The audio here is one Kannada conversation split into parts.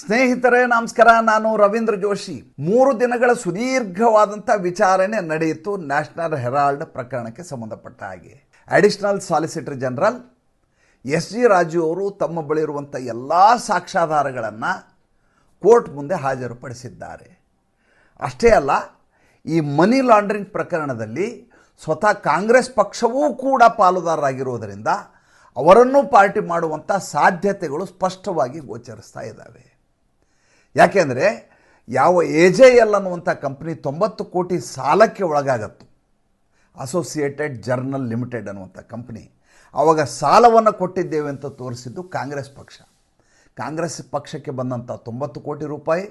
ಸ್ನೇಹಿತರೇ, ನಮಸ್ಕಾರ. ನಾನು ರವೀಂದ್ರ ಜೋಶಿ. ಮೂರು ದಿನಗಳ ಸುದೀರ್ಘವಾದಂಥ ವಿಚಾರಣೆ ನಡೆಯಿತು. ನ್ಯಾಷನಲ್ ಹೆರಾಲ್ಡ್ ಪ್ರಕರಣಕ್ಕೆ ಸಂಬಂಧಪಟ್ಟ ಹಾಗೆ. Additional solicitor general S G Raju ಅವರು ತಮ್ಮ ಬಳಿ ಇರುವಂಥ ಎಲ್ಲ ಸಾಕ್ಷ್ಯಾಧಾರಗಳನ್ನು ಕೋರ್ಟ್ ಮುಂದೆ ಹಾಜರುಪಡಿಸಿದ್ದಾರೆ. ಅಷ್ಟೇ ಅಲ್ಲ, ಈ ಮನಿ ಲಾಂಡ್ರಿಂಗ್ ಪ್ರಕರಣದಲ್ಲಿ ಸ್ವತಃ ಕಾಂಗ್ರೆಸ್ ಪಕ್ಷವೂ ಕೂಡ ಪಾಲುದಾರರಾಗಿರುವುದರಿಂದ ಅವರನ್ನು ಪಾರ್ಟಿ ಮಾಡುವಂಥ ಸಾಧ್ಯತೆಗಳು ಸ್ಪಷ್ಟವಾಗಿ ಗೋಚರಿಸ್ತಾ ಇದ್ದಾವೆ. ಯಾಕೆಂದರೆ ಯಾವ ಎ ಜೆ ಎಲ್ ಅನ್ನುವಂಥ ಕಂಪ್ನಿ ತೊಂಬತ್ತು ಕೋಟಿ ಸಾಲಕ್ಕೆ ಒಳಗಾಗತ್ತು. ಅಸೋಸಿಯೇಟೆಡ್ ಜರ್ನಲ್ ಲಿಮಿಟೆಡ್ ಅನ್ನುವಂಥ ಕಂಪ್ನಿ. ಆವಾಗ ಸಾಲವನ್ನು ಕೊಟ್ಟಿದ್ದೇವೆ ಅಂತ ತೋರಿಸಿದ್ದು ಕಾಂಗ್ರೆಸ್ ಪಕ್ಷ. ಕಾಂಗ್ರೆಸ್ ಪಕ್ಷಕ್ಕೆ ಬಂದಂಥ ತೊಂಬತ್ತು ಕೋಟಿ ರೂಪಾಯಿ.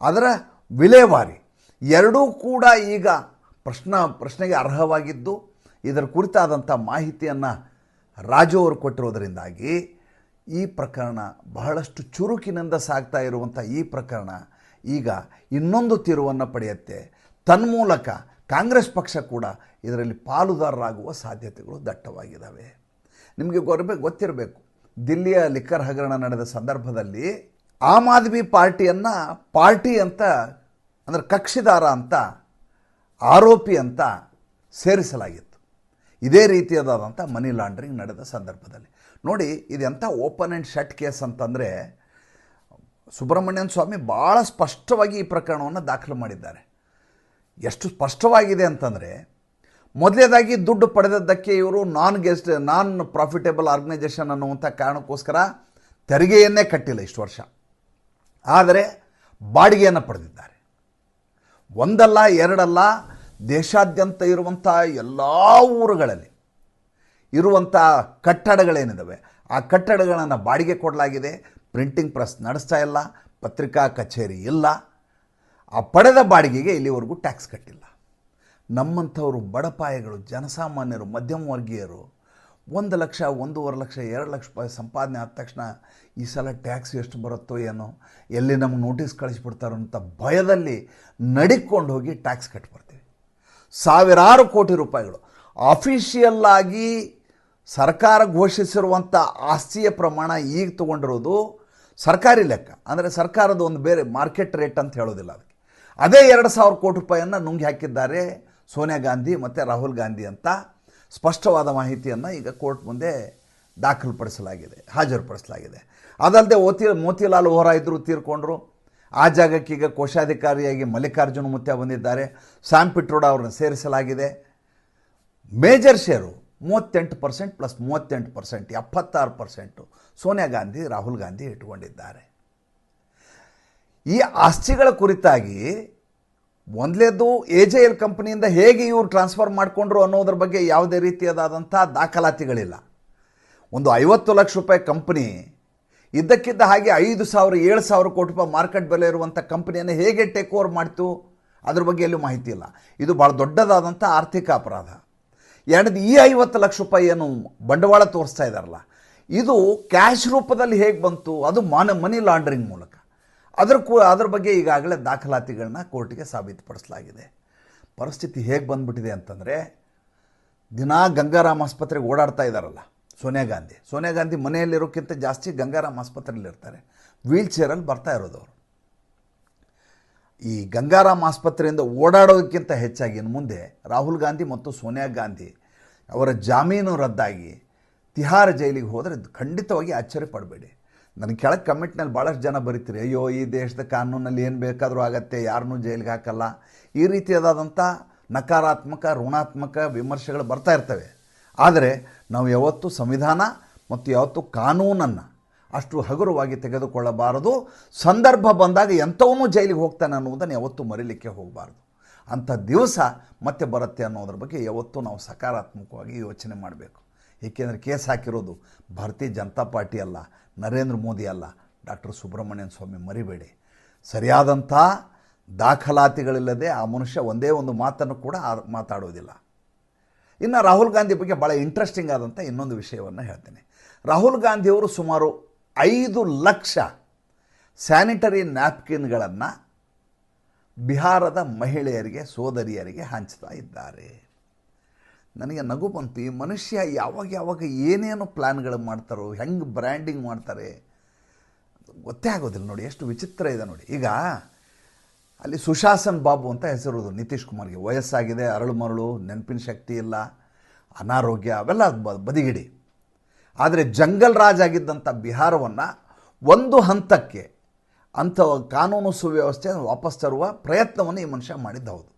ಅದರ ವಿಲೇವಾರಿ ಎರಡೂ ಕೂಡ ಈಗ ಪ್ರಶ್ನ, ಪ್ರಶ್ನೆಗೆ ಅರ್ಹವಾಗಿದ್ದು, ಇದರ ಕುರಿತಾದಂಥ ಮಾಹಿತಿಯನ್ನು ರಾಜು ಅವರು ಕೊಟ್ಟಿರೋದರಿಂದಾಗಿ ಈ ಪ್ರಕರಣ ಬಹಳಷ್ಟು ಚುರುಕಿನಿಂದ ಸಾಗ್ತಾ ಇರುವಂಥ ಈ ಪ್ರಕರಣ ಈಗ ಇನ್ನೊಂದು ತಿರುವನ್ನು ಪಡೆಯುತ್ತೆ. ತನ್ಮೂಲಕ ಕಾಂಗ್ರೆಸ್ ಪಕ್ಷ ಕೂಡ ಇದರಲ್ಲಿ ಪಾಲುದಾರರಾಗುವ ಸಾಧ್ಯತೆಗಳು ದಟ್ಟವಾಗಿದ್ದಾವೆ. ನಿಮಗೆ ಗೊರಬೇಕು ಗೊತ್ತಿರಬೇಕು. ದಿಲ್ಲಿಯ ಲಿಕ್ಕರ್ ಹಗರಣ ನಡೆದ ಸಂದರ್ಭದಲ್ಲಿ ಆಮ್ ಆದ್ಮಿ ಪಾರ್ಟಿಯನ್ನು ಪಾರ್ಟಿ ಅಂತ, ಅಂದರೆ ಕಕ್ಷಿದಾರ ಅಂತ, ಆರೋಪಿ ಅಂತ ಸೇರಿಸಲಾಗಿತ್ತು. ಇದೇ ರೀತಿಯಾದಂಥ ಮನಿ ಲಾಂಡ್ರಿಂಗ್ ನಡೆದ ಸಂದರ್ಭದಲ್ಲಿ. ನೋಡಿ, ಇದೆಂಥ ಓಪನ್ ಆ್ಯಂಡ್ ಶಟ್ ಕೇಸ್ ಅಂತಂದರೆ, ಸುಬ್ರಹ್ಮಣ್ಯನ್ ಸ್ವಾಮಿ ಭಾಳ ಸ್ಪಷ್ಟವಾಗಿ ಈ ಪ್ರಕರಣವನ್ನು ದಾಖಲು ಮಾಡಿದ್ದಾರೆ. ಎಷ್ಟು ಸ್ಪಷ್ಟವಾಗಿದೆ ಅಂತಂದರೆ, ಮೊದಲೇದಾಗಿ ದುಡ್ಡು ಪಡೆದದ್ದಕ್ಕೆ ಇವರು non guest non profitable organisation ಅನ್ನುವಂಥ ಕಾರಣಕ್ಕೋಸ್ಕರ ತೆರಿಗೆಯನ್ನೇ ಕಟ್ಟಿಲ್ಲ ಇಷ್ಟು ವರ್ಷ. ಆದರೆ ಬಾಡಿಗೆಯನ್ನು ಪಡೆದಿದ್ದಾರೆ. ಒಂದಲ್ಲ, ಎರಡಲ್ಲ, ದೇಶಾದ್ಯಂತ ಇರುವಂಥ ಎಲ್ಲ ಊರುಗಳಲ್ಲಿ ಇರುವಂಥ ಕಟ್ಟಡಗಳೇನಿದ್ದಾವೆ ಆ ಕಟ್ಟಡಗಳನ್ನು ಬಾಡಿಗೆ ಕೊಡಲಾಗಿದೆ. ಪ್ರಿಂಟಿಂಗ್ ಪ್ರೆಸ್ ನಡೆಸ್ತಾ ಇಲ್ಲ, ಪತ್ರಿಕಾ ಕಚೇರಿ ಇಲ್ಲ. ಆ ಪಡೆದ ಬಾಡಿಗೆಗೆ ಇಲ್ಲಿವರೆಗೂ ಟ್ಯಾಕ್ಸ್ ಕಟ್ಟಿಲ್ಲ. ನಮ್ಮಂಥವರು ಬಡಪಾಯಗಳು ಜನಸಾಮಾನ್ಯರು, ಮಧ್ಯಮ ವರ್ಗೀಯರು, ಒಂದು ಲಕ್ಷ, ಒಂದೂವರೆ ಲಕ್ಷ, ಎರಡು ಲಕ್ಷ ರೂಪಾಯಿ ಸಂಪಾದನೆ ಆದ ತಕ್ಷಣ ಈ ಸಲ ಟ್ಯಾಕ್ಸ್ ಎಷ್ಟು ಬರುತ್ತೋ ಏನೋ, ಎಲ್ಲಿ ನಮ್ಗೆ ನೋಟಿಸ್ ಕಳಿಸ್ಬಿಡ್ತಾರೋ ಅಂತ ಭಯದಲ್ಲಿ ನಡಿಕೊಂಡು ಹೋಗಿ ಟ್ಯಾಕ್ಸ್ ಕಟ್ಬಿಡ್ತೀವಿ. ಸಾವಿರಾರು ಕೋಟಿ ರೂಪಾಯಿಗಳು ಅಫಿಷಿಯಲ್ ಆಗಿ ಸರ್ಕಾರ ಘೋಷಿಸಿರುವಂಥ ಆಸ್ತಿಯ ಪ್ರಮಾಣ ಈಗ ತೊಗೊಂಡಿರೋದು ಸರ್ಕಾರಿ ಲೆಕ್ಕ. ಅಂದರೆ ಸರ್ಕಾರದ ಒಂದು ಬೇರೆ ಮಾರ್ಕೆಟ್ ರೇಟ್ ಅಂತ ಹೇಳೋದಿಲ್ಲ ಅದಕ್ಕೆ. ಅದೇ ಎರಡು ಸಾವಿರ ಕೋಟಿ ರೂಪಾಯಿಯನ್ನು ನುಂಗಿ ಹಾಕಿದ್ದಾರೆ ಸೋನಿಯಾ ಗಾಂಧಿ ಮತ್ತು ರಾಹುಲ್ ಗಾಂಧಿ ಅಂತ ಸ್ಪಷ್ಟವಾದ ಮಾಹಿತಿಯನ್ನು ಈಗ ಕೋರ್ಟ್ ಮುಂದೆ ದಾಖಲುಪಡಿಸಲಾಗಿದೆ, ಹಾಜರುಪಡಿಸಲಾಗಿದೆ. ಅದಲ್ಲದೆ ಓತಿ, ಮೋತಿಲಾಲ್ ವೋರಾ ಇದ್ದರು ತೀರ್ಕೊಂಡ್ರು. ಆ ಜಾಗಕ್ಕೆ ಈಗ ಕೋಶಾಧಿಕಾರಿಯಾಗಿ ಮಲ್ಲಿಕಾರ್ಜುನ ಮುತ್ಯ ಬಂದಿದ್ದಾರೆ. ಸ್ಯಾಮ್ ಪಿಟ್ರೋಡ ಅವ್ರನ್ನ ಸೇರಿಸಲಾಗಿದೆ. ಮೇಜರ್ ಶೇರು ಮೂವತ್ತೆಂಟು ಪರ್ಸೆಂಟ್ ಪ್ಲಸ್ ಮೂವತ್ತೆಂಟು ಪರ್ಸೆಂಟ್, ಎಪ್ಪತ್ತಾರು ಪರ್ಸೆಂಟು ಸೋನಿಯಾ ಗಾಂಧಿ, ರಾಹುಲ್ ಗಾಂಧಿ ಇಟ್ಕೊಂಡಿದ್ದಾರೆ ಈ ಆಸ್ತಿಗಳ ಕುರಿತಾಗಿ ಒಂದಲೇದು ಎ ಜೆ ಎಲ್ ಕಂಪ್ನಿಯಿಂದ ಹೇಗೆ ಇವರು ಟ್ರಾನ್ಸ್ಫರ್ ಮಾಡಿಕೊಂಡ್ರು ಅನ್ನೋದ್ರ ಬಗ್ಗೆ ಯಾವುದೇ ರೀತಿಯಾದಂಥ ದಾಖಲಾತಿಗಳಿಲ್ಲ. ಒಂದು ಐವತ್ತು ಲಕ್ಷ ರೂಪಾಯಿ ಕಂಪ್ನಿ, ಇದ್ದಕ್ಕಿದ್ದ ಹಾಗೆ ಐದು ಸಾವಿರ, ಏಳು ಸಾವಿರ ಕೋಟಿ ರೂಪಾಯಿ ಮಾರ್ಕೆಟ್ ಬೆಲೆ ಇರುವಂಥ ಕಂಪ್ನಿಯನ್ನು ಹೇಗೆ ಟೇಕ್ ಓವರ್ ಮಾಡ್ತು? ಅದ್ರ ಬಗ್ಗೆ ಎಲ್ಲೂ ಮಾಹಿತಿ ಇಲ್ಲ. ಇದು ಭಾಳ ದೊಡ್ಡದಾದಂಥ ಆರ್ಥಿಕ ಅಪರಾಧ. ಎರಡದು ಈ ಐವತ್ತು ಲಕ್ಷ ರೂಪಾಯಿ ಏನು ಬಂಡವಾಳ ತೋರಿಸ್ತಾ ಇದ್ದಾರಲ್ಲ ಇದು ಕ್ಯಾಶ್ ರೂಪದಲ್ಲಿ ಹೇಗೆ ಬಂತು? ಅದು ಮಾನ, ಮನಿ ಲಾಂಡ್ರಿಂಗ್ ಮೂಲಕ. ಅದರ ಕೂ, ಅದ್ರ ಬಗ್ಗೆ ಈಗಾಗಲೇ ದಾಖಲಾತಿಗಳನ್ನ ಕೋರ್ಟಿಗೆ ಸಾಬೀತುಪಡಿಸಲಾಗಿದೆ. ಪರಿಸ್ಥಿತಿ ಹೇಗೆ ಬಂದ್ಬಿಟ್ಟಿದೆ ಅಂತಂದರೆ, ದಿನಾ ಗಂಗಾರಾಮ್ ಆಸ್ಪತ್ರೆಗೆ ಓಡಾಡ್ತಾ ಇದ್ದಾರಲ್ಲ ಸೋನಿಯಾ ಗಾಂಧಿ. ಸೋನಿಯಾ ಗಾಂಧಿ ಮನೆಯಲ್ಲಿರೋಕ್ಕಿಂತ ಜಾಸ್ತಿ ಗಂಗಾರಾಮ್ ಆಸ್ಪತ್ರೆಯಲ್ಲಿ ಇರ್ತಾರೆ ವೀಲ್ ಚೇರಲ್ಲಿ ಬರ್ತಾ ಇರೋದು ಅವರು ಈ ಗಂಗಾರಾಮ್ ಆಸ್ಪತ್ರೆಯಿಂದ ಓಡಾಡೋದಕ್ಕಿಂತ ಹೆಚ್ಚಾಗಿ ಇನ್ನು ಮುಂದೆ ರಾಹುಲ್ ಗಾಂಧಿ ಮತ್ತು ಸೋನಿಯಾ ಗಾಂಧಿ ಅವರ ಜಾಮೀನು ರದ್ದಾಗಿ ತಿಹಾರ್ ಜೈಲಿಗೆ ಹೋದರೆ ಖಂಡಿತವಾಗಿ ಆಶ್ಚರ್ಯ ಪಡಬೇಡಿ. ನನಗೆ ಕೆಳಗೆ ಕಮೆಂಟ್ನಲ್ಲಿ ಭಾಳಷ್ಟು ಜನ ಬರೀತೀರಿ, ಅಯ್ಯೋ, ಈ ದೇಶದ ಕಾನೂನಲ್ಲಿ ಏನು ಬೇಕಾದರೂ ಆಗತ್ತೆ, ಯಾರನ್ನೂ ಜೈಲಿಗೆ ಹಾಕಲ್ಲ. ಈ ರೀತಿಯಾದಂಥ ನಕಾರಾತ್ಮಕ, ಋಣಾತ್ಮಕ ವಿಮರ್ಶೆಗಳು ಬರ್ತಾ ಇರ್ತವೆ. ಆದರೆ ನಾವು ಯಾವತ್ತೂ ಸಂವಿಧಾನ ಮತ್ತು ಯಾವತ್ತೂ ಕಾನೂನನ್ನು ಅಷ್ಟು ಹಗುರವಾಗಿ ತೆಗೆದುಕೊಳ್ಳಬಾರದು. ಸಂದರ್ಭ ಬಂದಾಗ ಎಂಥವನ್ನೂ ಜೈಲಿಗೆ ಹೋಗ್ತಾನೆ ಅನ್ನುವುದನ್ನು ಯಾವತ್ತೂ ಮರಿಲಿಕ್ಕೆ ಹೋಗಬಾರ್ದು. ಅಂಥ ದಿವಸ ಮತ್ತೆ ಬರುತ್ತೆ ಅನ್ನೋದ್ರ ಬಗ್ಗೆ ಯಾವತ್ತೂ ನಾವು ಸಕಾರಾತ್ಮಕವಾಗಿ ಯೋಚನೆ ಮಾಡಬೇಕು. ಏಕೆಂದರೆ ಕೇಸ್ ಹಾಕಿರೋದು ಭಾರತೀಯ ಜನತಾ ಪಾರ್ಟಿ ಅಲ್ಲ, ನರೇಂದ್ರ ಮೋದಿ ಅಲ್ಲ. ಡಾಕ್ಟರ್ ಸುಬ್ರಹ್ಮಣ್ಯನ್ ಸ್ವಾಮಿ ಮರಿಬೇಡಿ. ಸರಿಯಾದಂಥ ದಾಖಲಾತಿಗಳಿಲ್ಲದೆ ಆ ಮನುಷ್ಯ ಒಂದೇ ಒಂದು ಮಾತನ್ನು ಕೂಡ ಮಾತಾಡೋದಿಲ್ಲ. ಇನ್ನು ರಾಹುಲ್ ಗಾಂಧಿ ಬಗ್ಗೆ ಭಾಳ ಇಂಟ್ರೆಸ್ಟಿಂಗ್ ಆದಂಥ ಇನ್ನೊಂದು ವಿಷಯವನ್ನು ಹೇಳ್ತೇನೆ. ರಾಹುಲ್ ಗಾಂಧಿಯವರು ಸುಮಾರು ಐದು ಲಕ್ಷ ಸ್ಯಾನಿಟರಿ ನ್ಯಾಪ್ಕಿನ್ಗಳನ್ನು ಬಿಹಾರದ ಮಹಿಳೆಯರಿಗೆ, ಸೋದರಿಯರಿಗೆ ಹಂಚ್ತಾ ಇದ್ದಾರೆ. ನನಗೆ ನಗು ಬಂತು, ಈ ಮನುಷ್ಯ ಯಾವಾಗ ಯಾವಾಗ ಏನೇನು ಪ್ಲ್ಯಾನ್ಗಳು ಮಾಡ್ತಾರೋ, ಹೆಂಗೆ ಬ್ರ್ಯಾಂಡಿಂಗ್ ಮಾಡ್ತಾರೆ, ಗೊತ್ತೇ ಆಗೋದಿಲ್ಲ ನೋಡಿ, ಎಷ್ಟು ವಿಚಿತ್ರ ಇದೆ ನೋಡಿ. ಈಗ ಅಲ್ಲಿ ಸುಶಾಸನ್ ಬಾಬು ಅಂತ ಹೆಸರು ನಿತೀಶ್ ಕುಮಾರ್ಗೆ. ವಯಸ್ಸಾಗಿದೆ, ಅರಳು ಮರಳು, ನೆನಪಿನ ಶಕ್ತಿ ಇಲ್ಲ, ಅನಾರೋಗ್ಯ, ಅವೆಲ್ಲ ಬದಿಗಿಡಿ. ಆದರೆ ಜಂಗಲ್ ರಾಜ್ ಆಗಿದ್ದಂಥ ಬಿಹಾರವನ್ನು ಒಂದು ಹಂತಕ್ಕೆ ಅಂಥ ಕಾನೂನು ಸುವ್ಯವಸ್ಥೆಯನ್ನು ವಾಪಸ್ ತರುವ ಪ್ರಯತ್ನವನ್ನು ಈ ಮನುಷ್ಯ ಮಾಡಿದ್ದ ಹೌದು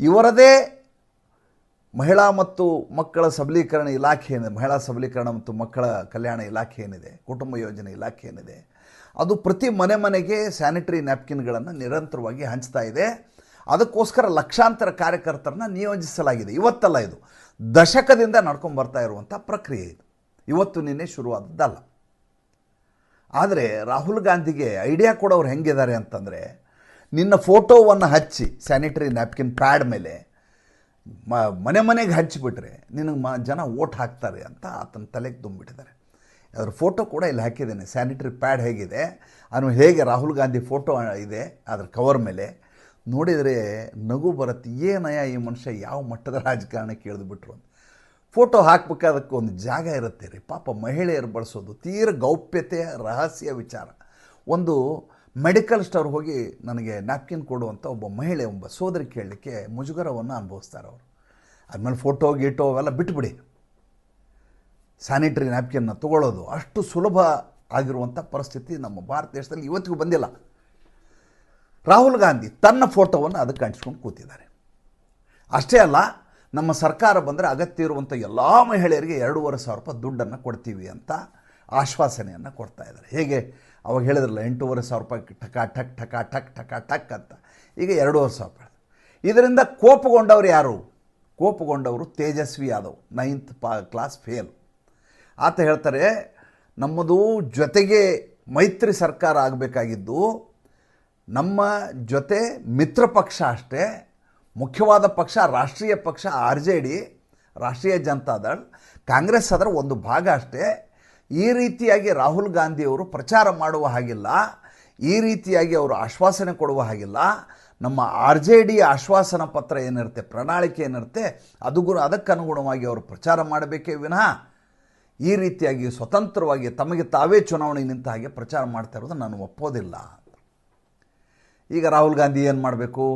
ಇವರದೇ ಮಹಿಳಾ ಮತ್ತು ಮಕ್ಕಳ ಸಬಲೀಕರಣ ಇಲಾಖೆ ಏನಿದೆ, ಮಹಿಳಾ ಸಬಲೀಕರಣ ಮತ್ತು ಮಕ್ಕಳ ಕಲ್ಯಾಣ ಇಲಾಖೆ ಏನಿದೆ, ಕುಟುಂಬ ಯೋಜನೆ ಇಲಾಖೆ ಏನಿದೆ, ಅದು ಪ್ರತಿ ಮನೆ ಮನೆಗೆ ಸ್ಯಾನಿಟರಿ ನ್ಯಾಪ್ಕಿನ್ಗಳನ್ನು ನಿರಂತರವಾಗಿ ಹಂಚ್ತಾ ಇದೆ. ಅದಕ್ಕೋಸ್ಕರ ಲಕ್ಷಾಂತರ ಕಾರ್ಯಕರ್ತರನ್ನ ನಿಯೋಜಿಸಲಾಗಿದೆ. ಇವತ್ತಲ್ಲ ಇದು. ದಶಕದಿಂದ ನಡ್ಕೊಂಡು ಬರ್ತಾ ಇರುವಂಥ ಪ್ರಕ್ರಿಯೆ ಇದು. ಇವತ್ತು ನಿನ್ನೆ ಶುರುವಾದದ್ದಲ್ಲ. ಆದರೆ ರಾಹುಲ್ ಗಾಂಧಿಗೆ ಐಡಿಯಾ ಕೊಡೋರು ಹೆಂಗಿದ್ದಾರೆ ಅಂತಂದರೆ, ನಿನ್ನ ಫೋಟೋವನ್ನು ಹಚ್ಚಿ, ಸ್ಯಾನಿಟರಿ ನ್ಯಾಪ್ಕಿನ್ ಪ್ಯಾಡ್ ಮೇಲೆ, ಮ, ಮನೆ ಮನೆಗೆ ಹಚ್ಚಿಬಿಟ್ರೆ ನಿನಗೆ ಮ, ಜನ ಓಟ್ ಹಾಕ್ತಾರೆ ಅಂತ ಆತನ ತಲೆಗೆ ತುಂಬಿಟ್ಟಿದ್ದಾರೆ. ಅದ್ರ ಫೋಟೋ ಕೂಡ ಇಲ್ಲಿ ಹಾಕಿದ್ದೇನೆ. ಸ್ಯಾನಿಟರಿ ಪ್ಯಾಡ್ ಹೇಗಿದೆ ಅವನು ಹೇಗೆ ರಾಹುಲ್ ಗಾಂಧಿ ಫೋಟೋ ಇದೆ, ಅದ್ರ ಕವರ್ ಮೇಲೆ. ನೋಡಿದರೆ ನಗು ಬರುತ್ತೆ ಏನಯ್ಯ ಈ ಮನುಷ್ಯ, ಯಾವ ಮಟ್ಟದ ರಾಜಕಾರಣಕ್ಕೆ ಇಳಿದುಬಿಟ್ರು ಅಂತ. ಫೋಟೋ ಹಾಕ್ಬೇಕಾದಕ್ಕೆ ಒಂದು ಜಾಗ ಇರುತ್ತೆ ರೀ. ಪಾಪ ಮಹಿಳೆಯರು ಬಳಸೋದು ತೀರ ಗೌಪ್ಯತೆಯ ರಹಸ್ಯ ವಿಚಾರ. ಒಂದು ಮೆಡಿಕಲ್ ಸ್ಟೋರ್ ಹೋಗಿ ನನಗೆ ನ್ಯಾಪ್ಕಿನ್ ಕೊಡುವಂಥ ಒಬ್ಬ ಮಹಿಳೆ, ಒಬ್ಬ ಸೋದರಿ ಕೇಳಲಿಕ್ಕೆ ಮುಜುಗರವನ್ನು ಅನುಭವಿಸ್ತಾರೆ ಅವರು. ಆದಮೇಲೆ ಫೋಟೋ, ಗೀಟೋ ಅವೆಲ್ಲ ಬಿಟ್ಬಿಡಿ. ಸ್ಯಾನಿಟರಿ ನ್ಯಾಪ್ಕಿನ್ನ ತಗೊಳ್ಳೋದು ಅಷ್ಟು ಸುಲಭ ಆಗಿರುವಂಥ ಪರಿಸ್ಥಿತಿ ನಮ್ಮ ಭಾರತ ದೇಶದಲ್ಲಿ ಇವತ್ತಿಗೂ ಬಂದಿಲ್ಲ. ರಾಹುಲ್ ಗಾಂಧಿ ತನ್ನ ಫೋಟೋವನ್ನು ಅದಕ್ಕೆ ಅಂಟಿಸ್ಕೊಂಡು ಕೂತಿದ್ದಾರೆ. ಅಷ್ಟೇ ಅಲ್ಲ ನಮ್ಮ ಸರ್ಕಾರ ಬಂದರೆ ಅಗತ್ಯ ಇರುವಂಥ ಎಲ್ಲ ಮಹಿಳೆಯರಿಗೆ ಎರಡೂವರೆ ಸಾವಿರ ರೂಪಾಯಿ ದುಡ್ಡನ್ನು ಕೊಡ್ತೀವಿ ಅಂತ ಆಶ್ವಾಸನೆಯನ್ನು ಕೊಡ್ತಾ ಇದ್ದಾರೆ. ಹೇಗೆ? ಅವಾಗ ಹೇಳಿದ್ರಲ್ಲ, ಎಂಟೂವರೆ ಸಾವಿರ ರೂಪಾಯಿ ಟಕ ಠಕ್ ಟಕ ಠಕ್ ಟಕ ಠಕ್ ಅಂತ. ಈಗ ಎರಡೂವರೆ ಸಾವಿರ ರೂಪಾಯಿ ಇದರಿಂದ ಕೋಪಗೊಂಡವರು ಯಾರು? ಕೋಪಗೊಂಡವರು ತೇಜಸ್ವಿ ಯಾದವ್ ನೈನ್ತ್ ಪಾ ಕ್ಲಾಸ್ ಫೇಲ್ ಆತ ಹೇಳ್ತಾರೆ, ನಮ್ಮದು ಜೊತೆಗೆ ಮೈತ್ರಿ ಸರ್ಕಾರ ಆಗಬೇಕಾಗಿದ್ದು ನಮ್ಮ ಜೊತೆ ಮಿತ್ರ ಪಕ್ಷ ಅಷ್ಟೇ ಮುಖ್ಯವಾದ ಪಕ್ಷ, ರಾಷ್ಟ್ರೀಯ ಪಕ್ಷ, ಆರ್ ಜೆ ಡಿ, ರಾಷ್ಟ್ರೀಯ ಜನತಾದಳ್ ಕಾಂಗ್ರೆಸ್ ಅದರ ಒಂದು ಭಾಗ ಅಷ್ಟೇ. ಈ ರೀತಿಯಾಗಿ ರಾಹುಲ್ ಗಾಂಧಿಯವರು ಪ್ರಚಾರ ಮಾಡುವ ಹಾಗಿಲ್ಲ. ಈ ರೀತಿಯಾಗಿ ಅವರು ಆಶ್ವಾಸನೆ ಕೊಡುವ ಹಾಗಿಲ್ಲ. ನಮ್ಮ ಆರ್ ಜೆ ಡಿ ಆಶ್ವಾಸನ ಪತ್ರ ಏನಿರುತ್ತೆ, ಪ್ರಣಾಳಿಕೆ ಏನಿರುತ್ತೆ, ಅದು ಅದಕ್ಕನುಗುಣವಾಗಿ ಅವರು ಪ್ರಚಾರ ಮಾಡಬೇಕೇ ವಿನಃ. ಈ ರೀತಿಯಾಗಿ ಸ್ವತಂತ್ರವಾಗಿ ತಮಗೆ ತಾವೇ ಚುನಾವಣೆ ನಿಂತ ಹಾಗೆ ಪ್ರಚಾರ ಮಾಡ್ತಾ ಇರೋದು ನಾನು ಒಪ್ಪೋದಿಲ್ಲ. ಈಗ ರಾಹುಲ್ ಗಾಂಧಿ ಏನು ಮಾಡಬೇಕು?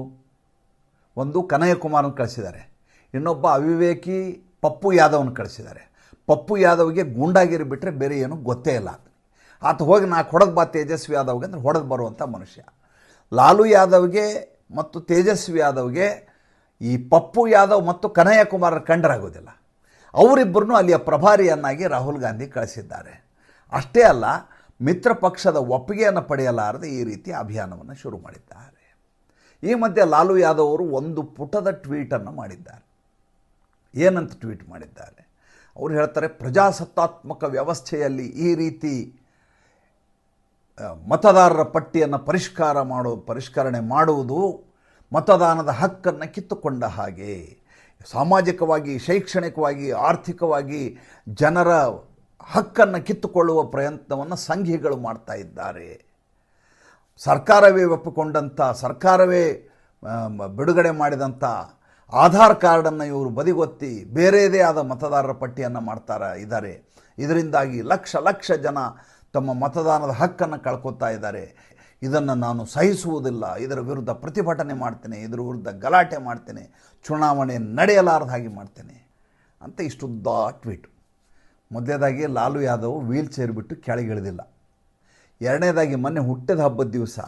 ಒಂದು ಕನಯ್ಯ ಕುಮಾರನ್ ಕಳಿಸಿದ್ದಾರೆ. ಇನ್ನೊಬ್ಬ ಅವಿವೇಕಿ ಪಪ್ಪು ಯಾದವ್ನ ಕಳಿಸಿದ್ದಾರೆ. ಪಪ್ಪು ಯಾದವ್ಗೆ ಗೂಂಡಾಗಿರಿ ಬಿಟ್ಟರೆ ಬೇರೆ ಏನು ಗೊತ್ತೇ ಇಲ್ಲ ಆತ ಹೋಗಿ, ನಾ ಹೊಡೆದು ಬಾ ತೇಜಸ್ವಿ ಯಾದವ್ಗೆ ಅಂದರೆ ಹೊಡೆದು ಬರುವಂಥ ಮನುಷ್ಯ. ಲಾಲು ಯಾದವ್ಗೆ ಮತ್ತು ತೇಜಸ್ವಿ ಯಾದವ್ಗೆ ಈ ಪಪ್ಪು ಯಾದವ್ ಮತ್ತು ಕನಯ್ಯ ಕುಮಾರನ ಕಂಡರಾಗೋದಿಲ್ಲ. ಅವರಿಬ್ಬರನ್ನು ಅಲ್ಲಿಯ ಪ್ರಭಾರಿಯನ್ನಾಗಿ ರಾಹುಲ್ ಗಾಂಧಿ ಕಳಿಸಿದ್ದಾರೆ. ಅಷ್ಟೇ ಅಲ್ಲ, ಮಿತ್ರ ಪಕ್ಷದ ಒಪ್ಪಿಗೆಯನ್ನು ಪಡೆಯಲಾರದೆ ಈ ರೀತಿ ಅಭಿಯಾನವನ್ನು ಶುರು ಮಾಡಿದ್ದಾರೆ. ಈ ಮಧ್ಯೆ ಲಾಲು ಯಾದವ್ ಅವರು ಒಂದು ಪುಟದ ಟ್ವೀಟನ್ನು ಮಾಡಿದ್ದಾರೆ. ಏನಂತ ಟ್ವೀಟ್ ಮಾಡಿದ್ದಾರೆ? ಅವರು ಹೇಳ್ತಾರೆ, ಪ್ರಜಾಸತ್ತಾತ್ಮಕ ವ್ಯವಸ್ಥೆಯಲ್ಲಿ ಈ ರೀತಿ ಮತದಾರರ ಪಟ್ಟಿಯನ್ನು ಪರಿಷ್ಕಾರ ಮಾಡೋ, ಪರಿಷ್ಕರಣೆ ಮಾಡುವುದು ಮತದಾನದ ಹಕ್ಕನ್ನು ಕಿತ್ತುಕೊಂಡ ಹಾಗೆ. ಸಾಮಾಜಿಕವಾಗಿ, ಶೈಕ್ಷಣಿಕವಾಗಿ, ಆರ್ಥಿಕವಾಗಿ ಜನರ ಹಕ್ಕನ್ನು ಕಿತ್ತುಕೊಳ್ಳುವ ಪ್ರಯತ್ನವನ್ನು ಸಂಘಿಗಳು ಮಾಡ್ತಾ ಇದ್ದಾರೆ. ಸರ್ಕಾರವೇ ಒಪ್ಪಿಕೊಂಡಂಥ, ಸರ್ಕಾರವೇ ಬಿಡುಗಡೆ ಮಾಡಿದಂಥ ಆಧಾರ್ ಕಾರ್ಡನ್ನು ಇವರು ಬದಿಗೊತ್ತಿ ಬೇರೆಯದೇ ಆದ ಮತದಾರರ ಪಟ್ಟಿಯನ್ನು ಮಾಡ್ತಾರೆ ಇದ್ದಾರೆ ಇದರಿಂದಾಗಿ ಲಕ್ಷ ಲಕ್ಷ ಜನ ತಮ್ಮ ಮತದಾನದ ಹಕ್ಕನ್ನು ಕಳ್ಕೊತಾ ಇದ್ದಾರೆ ಇದನ್ನು ನಾನು ಸಹಿಸುವುದಿಲ್ಲ. ಇದರ ವಿರುದ್ಧ ಪ್ರತಿಭಟನೆ ಮಾಡ್ತೇನೆ, ಇದರ ವಿರುದ್ಧ ಗಲಾಟೆ ಮಾಡ್ತೇನೆ, ಚುನಾವಣೆ ನಡೆಯಲಾರದ ಹಾಗೆ ಮಾಡ್ತೇನೆ ಅಂತ ಇಷ್ಟುದ್ದ ಟ್ವೀಟ್. ಮೊದಲೇದಾಗಿ ಲಾಲು ಯಾದವ್ ವೀಲ್ ಚೇರ್ ಬಿಟ್ಟು ಕೆಳಗಿಳಿದಿಲ್ಲ. ಎರಡನೇದಾಗಿ ಮೊನ್ನೆ ಹುಟ್ಟಿದ ಹಬ್ಬದ ದಿವಸ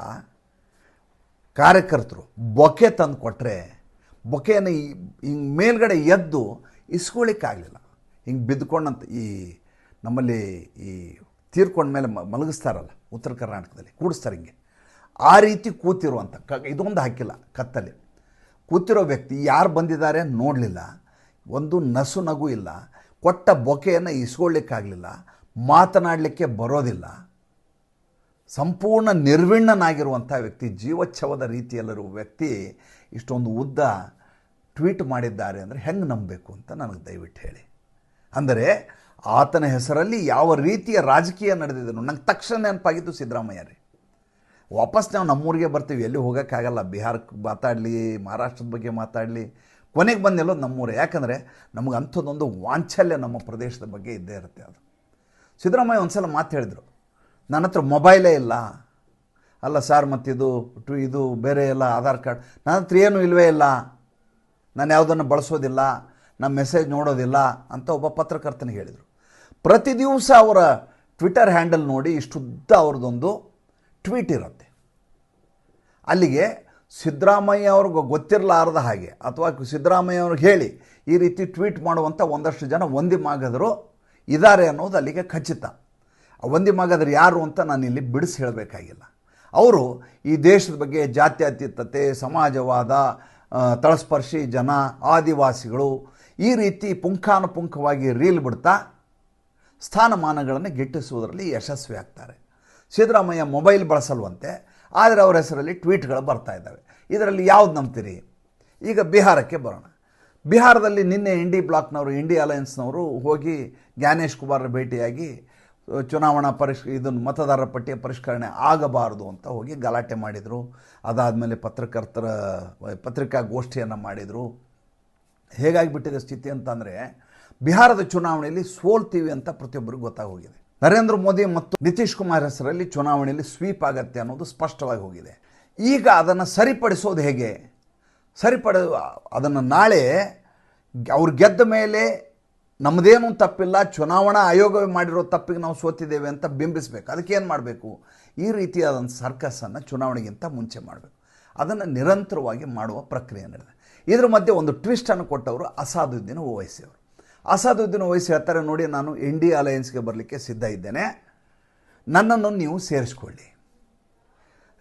ಕಾರ್ಯಕರ್ತರು ಬೊಕೆ ತಂದು ಕೊಟ್ಟರೆ ಬೊಕೆಯನ್ನು ಹಿಂಗೆ ಮೇಲ್ಗಡೆ ಎದ್ದು ಇಸ್ಕೊಳ್ಳಿಕ್ಕಾಗಲಿಲ್ಲ ಹಿಂಗೆ ಬಿದ್ದುಕೊಂಡಂತ ಈ ನಮ್ಮಲ್ಲಿ ಈ ತೀರ್ಕೊಂಡ ಮೇಲೆ ಮಲಗಿಸ್ತಾರಲ್ಲ, ಉತ್ತರ ಕರ್ನಾಟಕದಲ್ಲಿ, ಕೂಡಿಸ್ತಾರೆ ಹಿಂಗೆ. ಆ ರೀತಿ ಕೂತಿರುವಂಥ ಕ ಇದೊಂದು ಹಾಕಿಲ್ಲ ಕತ್ತಲೆ. ಕೂತಿರೋ ವ್ಯಕ್ತಿ ಯಾರು ಬಂದಿದ್ದಾರೆ ನೋಡಲಿಲ್ಲ. ಒಂದು ನಸು ನಗು ಇಲ್ಲ. ಕೊಟ್ಟ ಬೊಕೆಯನ್ನು ಇಸ್ಕೊಳ್ಳಿಕ್ಕಾಗಲಿಲ್ಲ ಮಾತನಾಡಲಿಕ್ಕೆ ಬರೋದಿಲ್ಲ. ಸಂಪೂರ್ಣ ನಿರ್ವಿಣ್ಣನಾಗಿರುವಂಥ ವ್ಯಕ್ತಿ, ಜೀವಚ್ಛವದ ರೀತಿಯಲ್ಲಿರುವ ವ್ಯಕ್ತಿ ಇಷ್ಟೊಂದು ಉದ್ದ ಟ್ವೀಟ್ ಮಾಡಿದ್ದಾರೆ ಅಂದರೆ ಹೆಂಗೆ ನಂಬಬೇಕು ಅಂತ ನನಗೆ ದಯವಿಟ್ಟು ಹೇಳಿ. ಅಂದರೆ ಆತನ ಹೆಸರಲ್ಲಿ ಯಾವ ರೀತಿಯ ರಾಜಕೀಯ ನಡೆದಿದೆ ನಂಗೆ ತಕ್ಷಣ ನೆನಪಾಗಿದ್ದು ಸಿದ್ದರಾಮಯ್ಯ ರೀ ವಾಪಸ್ ನಾವು ನಮ್ಮೂರಿಗೆ ಬರ್ತೀವಿ, ಎಲ್ಲಿ ಹೋಗೋಕ್ಕಾಗಲ್ಲ, ಬಿಹಾರಕ್ಕೆ ಮಾತಾಡಲಿ, ಮಹಾರಾಷ್ಟ್ರದ ಬಗ್ಗೆ ಮಾತಾಡಲಿ, ಕೊನೆಗೆ ಬಂದೆಲ್ಲೋ ನಮ್ಮೂರೇ. ಯಾಕಂದರೆ ನಮಗೆ ಅಂಥದ್ದೊಂದು ವಾಂಚಲ್ಯ ನಮ್ಮ ಪ್ರದೇಶದ ಬಗ್ಗೆ ಇದ್ದೇ ಇರುತ್ತೆ ಅದು. ಸಿದ್ದರಾಮಯ್ಯ ಒಂದು ಸಲ ಮಾತು ಹೇಳಿದರು ನನ್ನ ಹತ್ರ ಮೊಬೈಲೇ ಇಲ್ಲ. ಅಲ್ಲ ಸರ್ ಮತ್ತಿದು ಟು ಇದು, ಬೇರೆ ಎಲ್ಲ ಆಧಾರ್ ಕಾರ್ಡ್. ನನ್ನ ಹತ್ರ ಏನೂ ಇಲ್ಲವೇ ಇಲ್ಲ. ನಾನು ಯಾವುದನ್ನು ಬಳಸೋದಿಲ್ಲ ನಮ್ಮ ಮೆಸೇಜ್ ನೋಡೋದಿಲ್ಲ ಅಂತ ಒಬ್ಬ ಪತ್ರಕರ್ತನಿಗೆ ಹೇಳಿದರು. ಪ್ರತಿ ದಿವಸ ಅವರ ಟ್ವಿಟರ್ ಹ್ಯಾಂಡಲ್ ನೋಡಿ ಇಷ್ಟುದ್ದ ಅವ್ರದ್ದೊಂದು ಟ್ವೀಟ್ ಇರುತ್ತೆ. ಅಲ್ಲಿಗೆ ಸಿದ್ದರಾಮಯ್ಯ ಅವ್ರಿಗೆ ಗೊತ್ತಿರಲಾರದ ಹಾಗೆ, ಅಥವಾ ಸಿದ್ದರಾಮಯ್ಯ ಅವ್ರಿಗೆ ಹೇಳಿ, ಈ ರೀತಿ ಟ್ವೀಟ್ ಮಾಡುವಂಥ ಒಂದಷ್ಟು ಜನ ಒಂದಿ ಮಾಗದರು ಇದ್ದಾರೆ ಅನ್ನೋದು ಅಲ್ಲಿಗೆ ಖಚಿತ. ಒಂದಿ ಮಾಗದರು ಯಾರು ಅಂತ ನಾನು ಇಲ್ಲಿ ಬಿಡಿಸಿ ಹೇಳಬೇಕಾಗಿಲ್ಲ. ಅವರು ಈ ದೇಶದ ಬಗ್ಗೆ ಜಾತ್ಯತೀತತೆ, ಸಮಾಜವಾದ ತಳಸ್ಪರ್ಶಿ ಜನ, ಆದಿವಾಸಿಗಳು ಈ ರೀತಿ ಪುಂಖಾನುಪುಂಖವಾಗಿ ರೀಲ್ ಬಿಡ್ತಾ ಸ್ಥಾನಮಾನಗಳನ್ನು ಗಿಟ್ಟಿಸುವುದರಲ್ಲಿ ಯಶಸ್ವಿ ಆಗ್ತಾರೆ. ಸಿದ್ದರಾಮಯ್ಯ ಮೊಬೈಲ್ ಬಳಸಲ್ವಂತೆ, ಆದರೆ ಅವರ ಹೆಸರಲ್ಲಿ ಟ್ವೀಟ್ಗಳು ಬರ್ತಾ ಇದ್ದಾವೆ. ಇದರಲ್ಲಿ ಯಾವ್ದು ನಂಬ್ತೀರಿ? ಈಗ ಬಿಹಾರಕ್ಕೆ ಬರೋಣ. ಬಿಹಾರದಲ್ಲಿ ನಿನ್ನೆ ಇಂಡಿ ಬ್ಲಾಕ್ನವರು ಇಂಡಿ ಅಲಯನ್ಸ್ನವರು ಹೋಗಿ ಜ್ಞಾನೇಶ್ ಕುಮಾರ್ ಭೇಟಿಯಾಗಿ ಚುನಾವಣಾ ಪರಿಷ್ ಇದನ್ನು ಮತದಾರರ ಪಟ್ಟಿಯ ಪರಿಷ್ಕರಣೆ ಆಗಬಾರದು ಅಂತ ಹೋಗಿ ಗಲಾಟೆ ಮಾಡಿದರು. ಅದಾದಮೇಲೆ ಪತ್ರಕರ್ತರ ಪತ್ರಿಕಾಗೋಷ್ಠಿಯನ್ನು ಮಾಡಿದರು. ಹೇಗಾಗಿಬಿಟ್ಟಿದೆ ಸ್ಥಿತಿ ಅಂತಂದರೆ, ಬಿಹಾರದ ಚುನಾವಣೆಯಲ್ಲಿ ಸೋಲ್ತೀವಿ ಅಂತ ಪ್ರತಿಯೊಬ್ಬರಿಗೂ ಗೊತ್ತಾಗೋಗಿದೆ. ನರೇಂದ್ರ ಮೋದಿ ಮತ್ತು ನಿತೀಶ್ ಕುಮಾರ್ ಹೆಸರಲ್ಲಿ ಚುನಾವಣೆಯಲ್ಲಿ ಸ್ವೀಪ್ ಆಗತ್ತೆ ಅನ್ನೋದು ಸ್ಪಷ್ಟವಾಗಿ ಹೋಗಿದೆ. ಈಗ ಅದನ್ನು ಸರಿಪಡಿಸೋದು ಹೇಗೆ? ಸರಿಪಡ, ಅದನ್ನು ನಾಳೆ ಅವ್ರು ಗೆದ್ದ ಮೇಲೆ ನಮ್ಮದೇನೂ ತಪ್ಪಿಲ್ಲ, ಚುನಾವಣಾ ಆಯೋಗವೇ ಮಾಡಿರೋ ತಪ್ಪಿಗೆ ನಾವು ಸೋತಿದ್ದೇವೆ ಅಂತ ಬಿಂಬಿಸಬೇಕು. ಅದಕ್ಕೆ ಏನು ಮಾಡಬೇಕು? ಈ ರೀತಿಯಾದಂಥ ಸರ್ಕಸನ್ನು ಚುನಾವಣೆಗಿಂತ ಮುಂಚೆ ಮಾಡಬೇಕು. ಅದನ್ನು ನಿರಂತರವಾಗಿ ಮಾಡುವ ಪ್ರಕ್ರಿಯೆ ನಡೆದಿದೆ. ಇದ್ರ ಮಧ್ಯೆ ಒಂದು ಟ್ವಿಸ್ಟನ್ನು ಕೊಟ್ಟವರು ಅಸಾದುದ್ದೀನ್ ಓವೈಸಿ ಅವರು. ಅಸಾದುದ್ದೀನ್ ಓವೈಸಿ ಹೇಳ್ತಾರೆ, ನೋಡಿ, ನಾನು ಇಂಡಿಯಾ ಅಲಯನ್ಸ್ಗೆ ಬರಲಿಕ್ಕೆ ಸಿದ್ಧ ಇದ್ದೇನೆ. ನನ್ನನ್ನು ನೀವು ಸೇರಿಸ್ಕೊಳ್ಳಿ.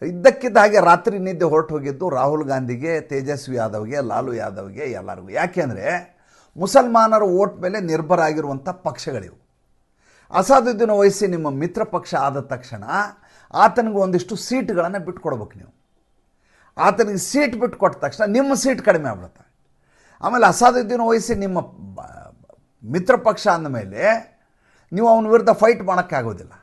ಇದ್ದಕ್ಕಿದ್ದ ಹಾಗೆ ರಾತ್ರಿ ನಿದ್ದೆ ಹೊರಟು ಹೋಗಿದ್ದು ರಾಹುಲ್ ಗಾಂಧಿಗೆ, ತೇಜಸ್ವಿ ಯಾದವ್ಗೆ, ಲಾಲು ಯಾದವ್ಗೆ ಎಲ್ಲರಿಗೂ. ಯಾಕೆಂದರೆ ಮುಸಲ್ಮಾನರ ಓಟ್ ಮೇಲೆ ನಿರ್ಭರ ಆಗಿರುವಂಥ ಪಕ್ಷಗಳಿವು. ಅಸಾದುದ್ದೀನ್ ವಹಿಸಿ ನಿಮ್ಮ ಮಿತ್ರ ಪಕ್ಷ ಆದ ತಕ್ಷಣ ಆತನಿಗೆ ಒಂದಿಷ್ಟು ಸೀಟ್ಗಳನ್ನು ಬಿಟ್ಕೊಡ್ಬೇಕು ನೀವು. ಆತನಿಗೆ ಸೀಟ್ ಬಿಟ್ಟು ಕೊಟ್ಟ ತಕ್ಷಣ ನಿಮ್ಮ ಸೀಟ್ ಕಡಿಮೆ ಆಗ್ಬಿಡುತ್ತೆ. ಆಮೇಲೆ ಅಸಾದುದ್ದೀನ್ ವಹಿಸಿ ನಿಮ್ಮ ಮಿತ್ರ ಪಕ್ಷ ಅಂದಮೇಲೆ ನೀವು ಅವನ ವಿರುದ್ಧ ಫೈಟ್ ಮಾಡೋಕ್ಕಾಗೋದಿಲ್ಲ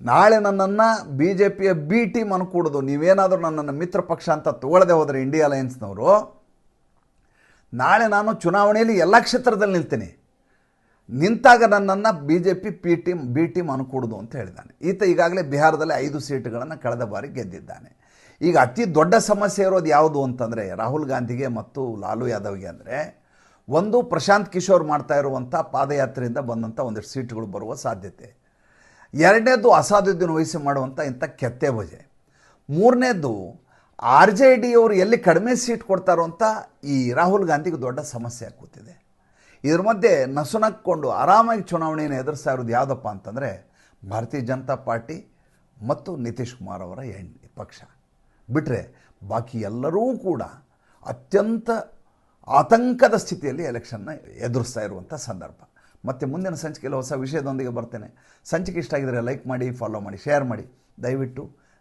ನಾಳೆ ನನ್ನನ್ನು ಬಿ ಜೆ ಪಿಯ ಬಿ ಟೀಮ್ ಅನ್ಕೂಡೋದು. ನೀವೇನಾದರೂ ನನ್ನನ್ನು ಮಿತ್ರ ಪಕ್ಷ ಅಂತ ತಗೊಳ್ಳದೆ ಹೋದರೆ ಇಂಡಿಯಾ ಅಲಯನ್ಸ್ನವರು ನಾಳೆ ನಾನು ಚುನಾವಣೆಯಲ್ಲಿ ಎಲ್ಲ ಕ್ಷೇತ್ರದಲ್ಲಿ ನಿಲ್ತೀನಿ. ನಿಂತಾಗ ನನ್ನನ್ನು B J P P team B team ಅನ್ಕೂಡೋದು ಅಂತ ಹೇಳಿದ್ದಾನೆ. ಈತ ಈಗಾಗಲೇ ಬಿಹಾರದಲ್ಲಿ ಐದು ಸೀಟುಗಳನ್ನು ಕಳೆದ ಬಾರಿ ಗೆದ್ದಿದ್ದಾನೆ. ಈಗ ಅತಿ ದೊಡ್ಡ ಸಮಸ್ಯೆ ಇರೋದು ಯಾವುದು ಅಂತಂದರೆ ರಾಹುಲ್ ಗಾಂಧಿಗೆ ಮತ್ತು ಲಾಲು ಯಾದವ್ಗೆ ಅಂದರೆ ಒಂದು ಪ್ರಶಾಂತ್ ಕಿಶೋರ್ ಮಾಡ್ತಾ ಇರುವಂಥ ಪಾದಯಾತ್ರೆಯಿಂದ ಬಂದಂಥ ಒಂದಿಷ್ಟು ಸೀಟುಗಳು ಬರುವ ಸಾಧ್ಯತೆ. ಎರಡನೇದು ಅಸಾಧುದ್ದೀನ್ ವಹಿಸಿ ಮಾಡುವಂಥ ಇಂಥ ಕೆತ್ತೆ ಭಜೆ. ಮೂರನೇದು ಆರ್ ಜೆ ಡಿ ಅವರು ಎಲ್ಲಿ ಕಡಿಮೆ ಸೀಟ್ ಕೊಡ್ತಾರೋ ಅಂತ ಈ ರಾಹುಲ್ ಗಾಂಧಿಗೆ ದೊಡ್ಡ ಸಮಸ್ಯೆ ಆಗುತ್ತಿದೆ ಇದ್ರ ಮಧ್ಯೆ ನಸುನಕ್ಕೊಂಡು ಆರಾಮಾಗಿ ಚುನಾವಣೆಯನ್ನು ಎದುರಿಸ್ತಾ ಇರೋದು ಯಾವುದಪ್ಪ ಅಂತಂದರೆ ಭಾರತೀಯ ಜನತಾ ಪಾರ್ಟಿ ಮತ್ತು ನಿತೀಶ್ ಕುಮಾರ್ ಅವರ ಎಣ್ ಪಕ್ಷ. ಬಿಟ್ಟರೆ ಬಾಕಿ ಎಲ್ಲರೂ ಕೂಡ ಅತ್ಯಂತ ಆತಂಕದ ಸ್ಥಿತಿಯಲ್ಲಿ ಎಲೆಕ್ಷನ್ನ ಎದುರಿಸ್ತಾ ಇರುವಂಥ ಸಂದರ್ಭ. ಮತ್ತು ಮುಂದಿನ ಸಂಚಿಕೆಯಲ್ಲಿ ಹೊಸ ವಿಷಯದೊಂದಿಗೆ ಬರ್ತೇನೆ. ಸಂಚಿಕೆ ಇಷ್ಟ ಆಗಿದರೆ ಲೈಕ್ ಮಾಡಿ ಫಾಲೋ ಮಾಡಿ ಶೇರ್ ಮಾಡಿ. ದಯವಿಟ್ಟು